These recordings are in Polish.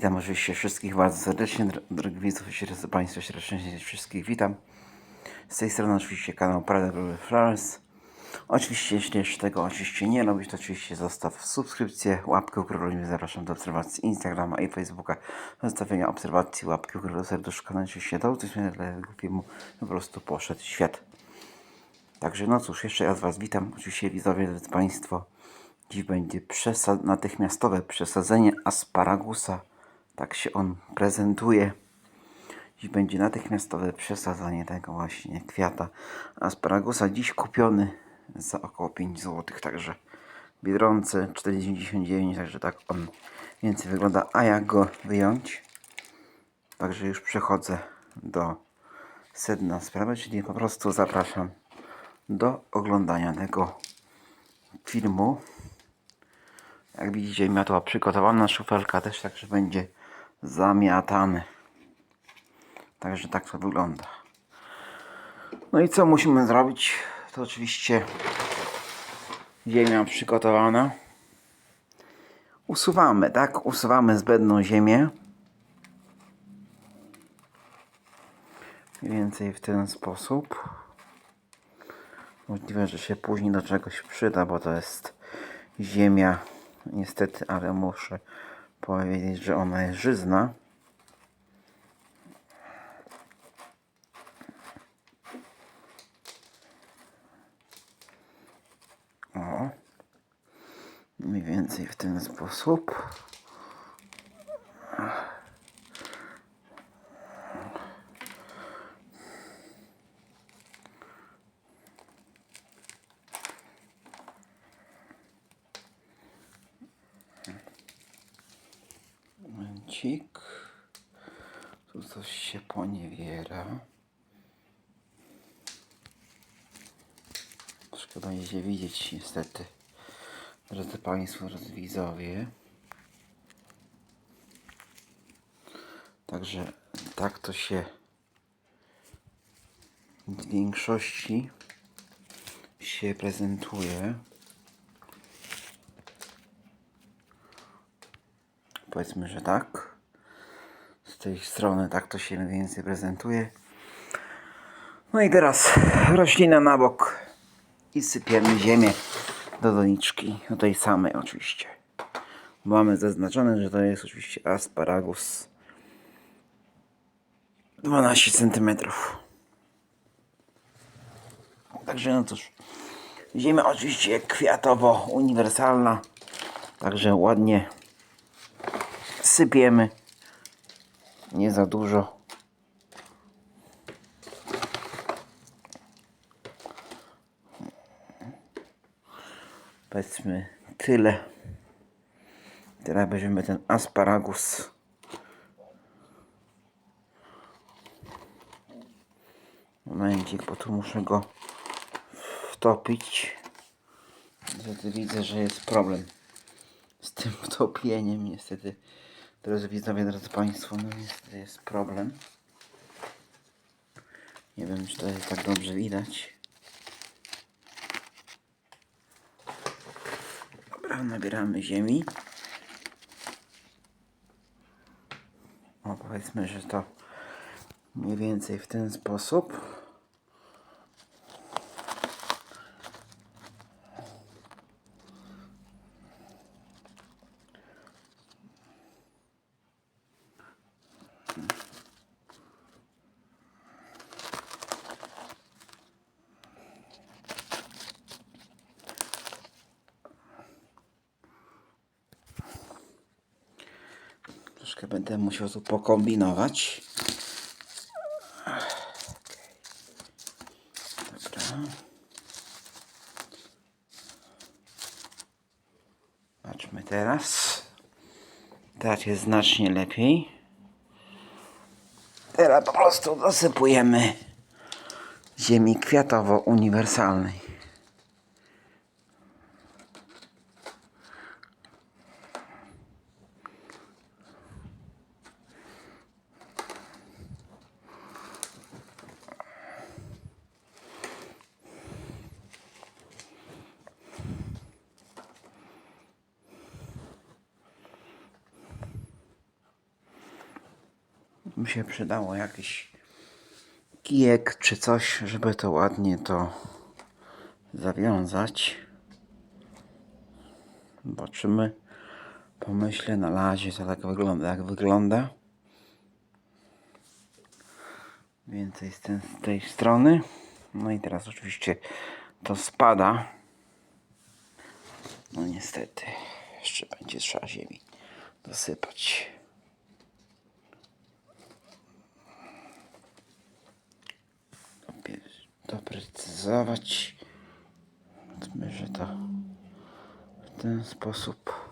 Witam oczywiście wszystkich bardzo serdecznie, dro- drogi widzów, drodzy Państwo, serdecznie wszystkich witam. Z tej strony oczywiście kanał Prada Brother Flowers. Oczywiście, jeśli jeszcze tego oczywiście nie robisz, to oczywiście zostaw subskrypcję, łapkę również zapraszam do obserwacji Instagrama i Facebooka, zostawienia obserwacji, łapki górę, serduszka, no i oczywiście do tego filmu po prostu poszedł świat. Także no cóż, jeszcze raz Was witam, oczywiście widzowie, drodzy Państwo. Dziś będzie przesad, natychmiastowe przesadzenie asparagusa. Tak się on prezentuje. Dziś będzie natychmiastowe przesadzanie tego właśnie kwiata asparagusa. Dziś kupiony za około 5 zł. Także Biedronce 4,99. Także tak on więcej wygląda. A jak go wyjąć? Także już przechodzę do sedna sprawy, czyli po prostu zapraszam do oglądania tego filmu. Jak widzicie, miotła przygotowana, szufelka też także będzie zamiatany. Także tak to wygląda. No i co musimy zrobić? To oczywiście ziemia przygotowana. Usuwamy, tak? Usuwamy zbędną ziemię. Mniej więcej w ten sposób. Możliwe, że się później do czegoś przyda, bo to jest ziemia, niestety, ale muszę powiedzieć, że ona jest żyzna. O. Mniej więcej w ten sposób. Momencik. Tu coś się poniewiera. Szkoda będzie widzieć niestety. Drodzy Państwo, drodzy widzowie. Także tak to się w większości się prezentuje. Powiedzmy, że tak. Tej strony tak to się więcej prezentuje. No i teraz roślina na bok i sypiemy ziemię do doniczki, do tej samej oczywiście. Mamy zaznaczone, że to jest oczywiście asparagus 12 cm. Także no cóż, ziemia oczywiście kwiatowo uniwersalna, także ładnie sypiemy. Nie za dużo. Powiedzmy tyle. Teraz weźmiemy ten asparagus. Momencik, bo tu muszę go wtopić. Niestety widzę, że jest problem z tym topieniem. Niestety, drodzy widzowie, drodzy Państwo, no jest problem. Nie wiem, czy to jest tak dobrze widać. Dobra, nabieramy ziemi. O, powiedzmy, że to mniej więcej w ten sposób. Troszkę będę musiał tu pokombinować. Dobra. Patrzmy teraz. Teraz jest znacznie lepiej. Teraz po prostu dosypujemy ziemi kwiatowo-uniwersalnej. Mi się przydało jakiś kijek czy coś, żeby to ładnie to zawiązać. Zobaczymy. Pomyślę na razie, co tak wygląda, jak wygląda. Więcej z, ten, z tej strony. No i teraz oczywiście to spada. No niestety, jeszcze będzie trzeba ziemi dosypać. Doprecyzować. Powiedzmy, że to w ten sposób.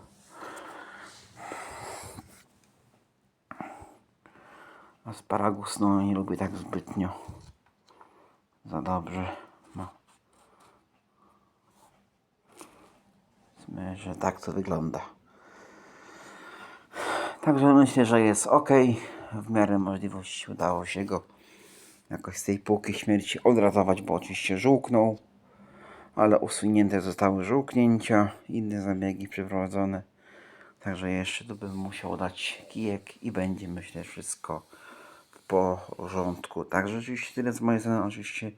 Asparagus no nie lubię tak zbytnio za dobrze. No. Że tak to wygląda. Także myślę, że jest ok. W miarę możliwości udało się go jakoś z tej półki śmierci odratować, bo oczywiście żółknął. Ale usunięte zostały żółknięcia, inne zabiegi przeprowadzone. Także jeszcze tu bym musiał dać kijek i będzie myślę wszystko w porządku. Także oczywiście tyle z mojej strony oczywiście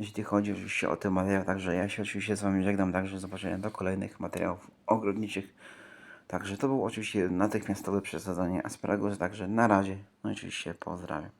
jeśli chodzi oczywiście o ten materiał, także ja się oczywiście z Wami żegnam, także zobaczenia do kolejnych materiałów ogrodniczych. Także to było oczywiście natychmiastowe przesadzanie asparagus, także na razie, no i oczywiście pozdrawiam.